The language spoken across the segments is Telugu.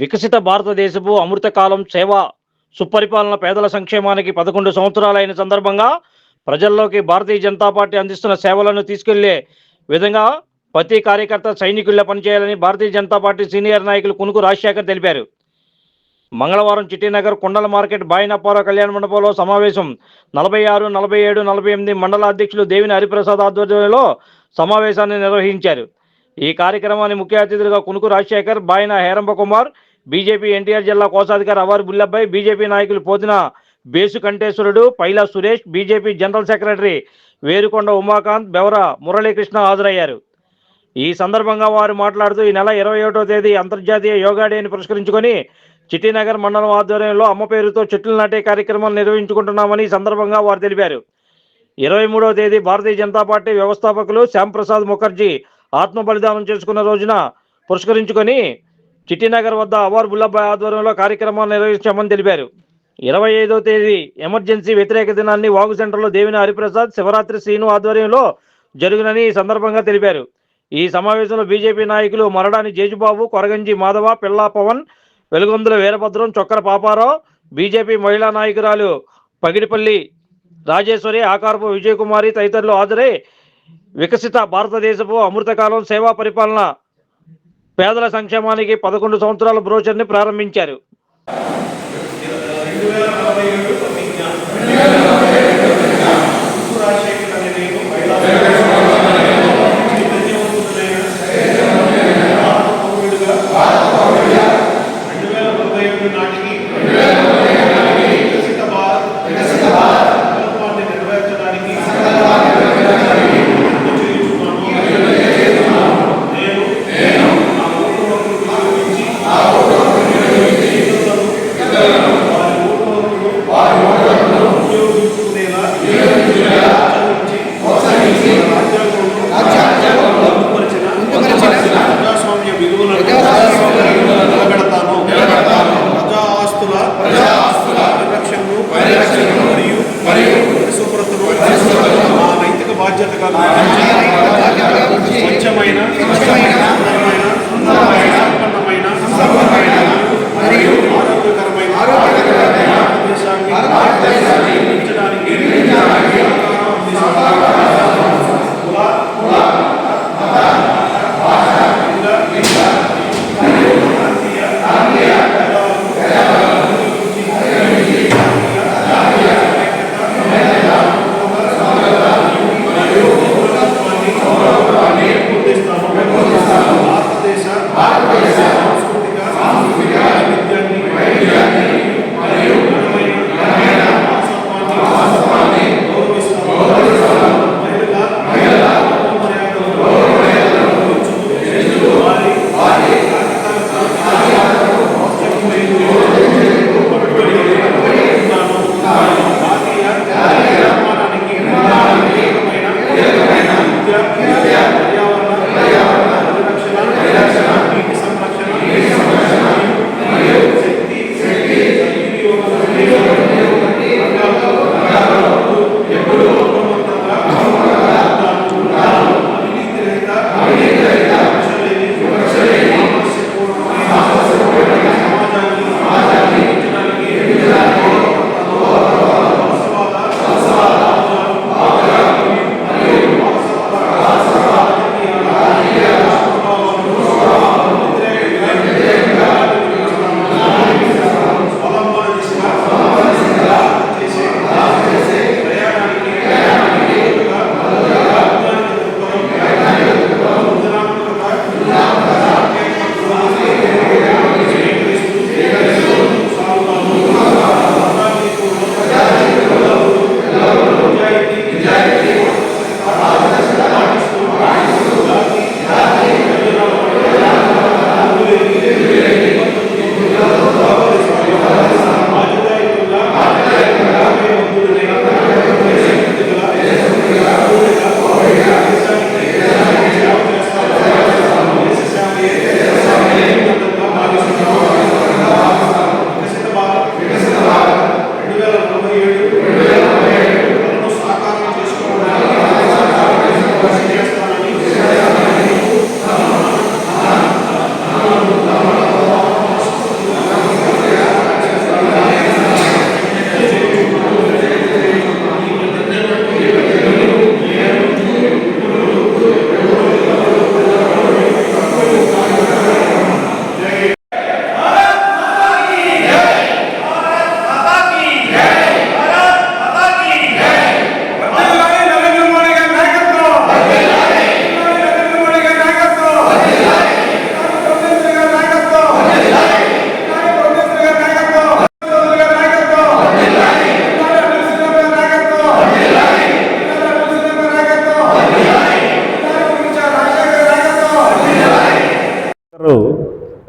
వికసిత భారతదేశపు అమృతకాలం సేవ సుపరిపాలన పేదల సంక్షేమానికి పదకొండు సంవత్సరాలైన సందర్భంగా ప్రజల్లోకి భారతీయ జనతా పార్టీ అందిస్తున్న సేవలను తీసుకెళ్ళే విధంగా ప్రతి కార్యకర్త సైనికుల్లో పనిచేయాలని భారతీయ జనతా పార్టీ సీనియర్ నాయకులు కునుకు రాజశేఖర్ తెలిపారు. మంగళవారం చిట్టినగర్ కొండల మార్కెట్ బాయినప్పారావు కళ్యాణ మండపంలో సమావేశం నలభై ఆరు నలభై ఏడు నలభై ఎనిమిది మండల అధ్యక్షులు దేవిని హరిప్రసాద్ ఆధ్వర్యంలో సమావేశాన్ని నిర్వహించారు. ఈ కార్యక్రమాన్ని ముఖ్య అతిథులుగా కునుకు రాజశేఖర్ బాయిన హేరంబ కుమార్ బీజేపీ ఎన్టీఆర్ జిల్లా కోశాధికారి అవారు బుల్లబ్బాయి బీజేపీ నాయకులు Pothina Besu Kanteswarudu Paila Suresh BJP general secretary Verukonda Umakanth Bevara Muralikrishna హాజరయ్యారు. ఈ సందర్భంగా వారు మాట్లాడుతూ ఈ నెల ఇరవై ఒకటో తేదీ అంతర్జాతీయ యోగా డేని పురస్కరించుకొని చిట్టినగర్ మండలం ఆధ్వర్యంలో అమ్మ పేరుతో చెట్లు నాటే కార్యక్రమాలు నిర్వహించుకుంటున్నామని సందర్భంగా వారు తెలిపారు. ఇరవై మూడవ తేదీ భారతీయ జనతా పార్టీ వ్యవస్థాపకులు శ్యాంప్రసాద్ ముఖర్జీ ఆత్మ బలిదానం చేసుకున్న రోజున పురస్కరించుకొని చిట్టినగర్ వద్ద అవార్ బుల్లబ్బాయ్ ఆధ్వర్యంలో కార్యక్రమాలు నిర్వహించామని తెలిపారు. ఇరవై ఐదో తేదీ ఎమర్జెన్సీ వ్యతిరేక దినాన్ని వాగు సెంటర్లో దేవిని హరిప్రసాద్ శివరాత్రి శ్రీను ఆధ్వర్యంలో జరుగునని ఈ సందర్భంగా తెలిపారు. ఈ సమావేశంలో బీజేపీ నాయకులు మరడాని జేజుబాబు కొరగంజి మాధవ పిల్లా పవన్ వెలుగొందుల వీరభద్రం చొక్కర పాపారావు బీజేపీ మహిళా నాయకురాలు పగిడిపల్లి రాజేశ్వరి ఆకారపు విజయకుమారి తదితరులు హాజరై వికసిత భారతదేశపు అమృతకాలం సేవా పరిపాలన పేదల సంక్షేమానికి పదకొండు సంవత్సరాల బ్రోచర్ని ప్రారంభించారు. స్వచ్ఛమైన సంపన్నమైన మరియు ఆరోగ్యకరమైన భారతదేశాన్ని నిర్మించడానికి பார்வை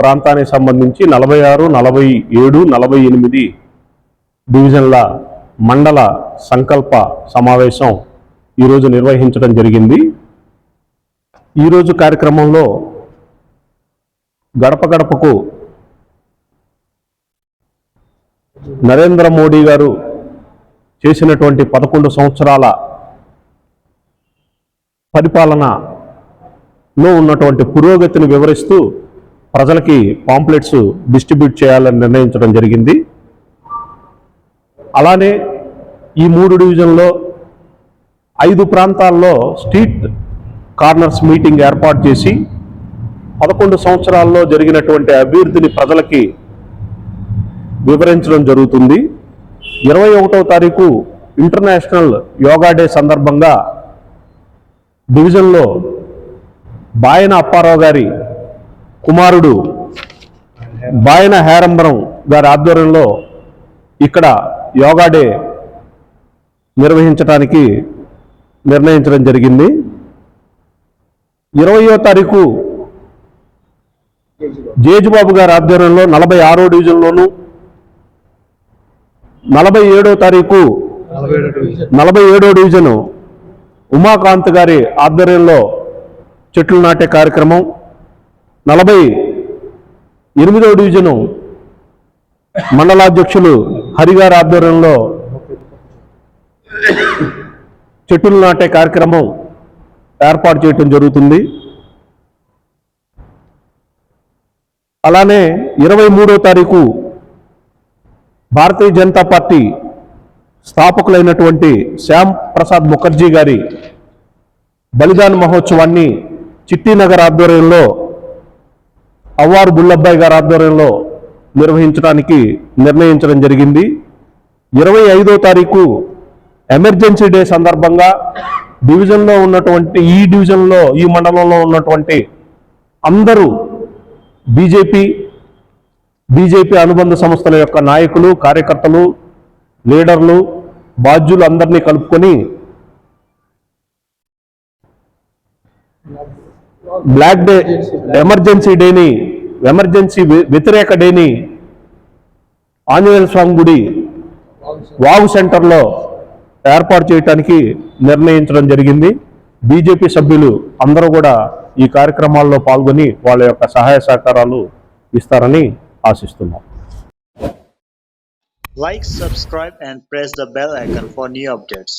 ప్రాంతానికి సంబంధించి నలభై ఆరు నలభై ఏడు నలభై ఎనిమిది డివిజన్ల మండల సంకల్ప సమావేశం ఈరోజు నిర్వహించడం జరిగింది. ఈరోజు కార్యక్రమంలో గడప గడపకు నరేంద్ర మోడీ గారు చేసినటువంటి పదకొండు సంవత్సరాల పరిపాలనలో ఉన్నటువంటి పురోగతిని వివరిస్తూ ప్రజలకి పాంప్లెట్స్ డిస్ట్రిబ్యూట్ చేయాలని నిర్ణయించడం జరిగింది. అలానే ఈ మూడు డివిజన్లో ఐదు ప్రాంతాల్లో స్ట్రీట్ కార్నర్స్ మీటింగ్ ఏర్పాటు చేసి పదకొండు సంవత్సరాల్లో జరిగినటువంటి అభివృద్ధిని ప్రజలకి వివరించడం జరుగుతుంది. ఇరవై ఒకటవ తారీఖు ఇంటర్నేషనల్ యోగా డే సందర్భంగా డివిజన్లో బాయన అప్పారావు గారి కుమారుడు బాయన హేరంబరం గారి ఆధ్వర్యంలో ఇక్కడ యోగా డే నిర్వహించడానికి నిర్ణయించడం జరిగింది. ఇరవయో తారీఖు జేజుబాబు గారి ఆధ్వర్యంలో నలభై ఆరో డివిజన్లోను నలభై ఏడో తారీఖు నలభై ఏడో డివిజను ఉమాకాంత్ గారి ఆధ్వర్యంలో చెట్లు నాటే కార్యక్రమం నలభై ఎనిమిదవ డివిజను మండలాధ్యక్షులు హరిగారి ఆధ్వర్యంలో చెట్టులు నాటే కార్యక్రమం ఏర్పాటు చేయటం జరుగుతుంది. అలానే ఇరవై మూడో తారీఖు భారతీయ జనతా పార్టీ స్థాపకులైనటువంటి శ్యామ్ ప్రసాద్ ముఖర్జీ గారి బలిదాన మహోత్సవాన్ని చిట్టినగర్ ఆధ్వర్యంలో అవ్వారు బుల్లబ్బాయి గారి ఆధ్వర్యంలో నిర్వహించడానికి నిర్ణయించడం జరిగింది. ఇరవై ఐదో తారీఖు ఎమర్జెన్సీ డే సందర్భంగా డివిజన్లో ఉన్నటువంటి ఈ డివిజన్లో ఈ మండలంలో ఉన్నటువంటి అందరూ బీజేపీ బీజేపీ అనుబంధ సంస్థల యొక్క నాయకులు కార్యకర్తలు లీడర్లు బాధ్యులు అందరినీ కలుపుకొని బ్లాక్ డే ఎమర్జెన్సీ డేని ఎమర్జెన్సీ వ్యతిరేక డేని ఆంజనేయ స్వామి గుడి వాగు సెంటర్లో ఏర్పాటు చేయడానికి నిర్ణయించడం జరిగింది. బీజేపీ సభ్యులు అందరూ కూడా ఈ కార్యక్రమాల్లో పాల్గొని వాళ్ళ యొక్క సహాయ సహకారాలు ఇస్తారని ఆశిస్తున్నాం. Like subscribe and press the bell icon for new updates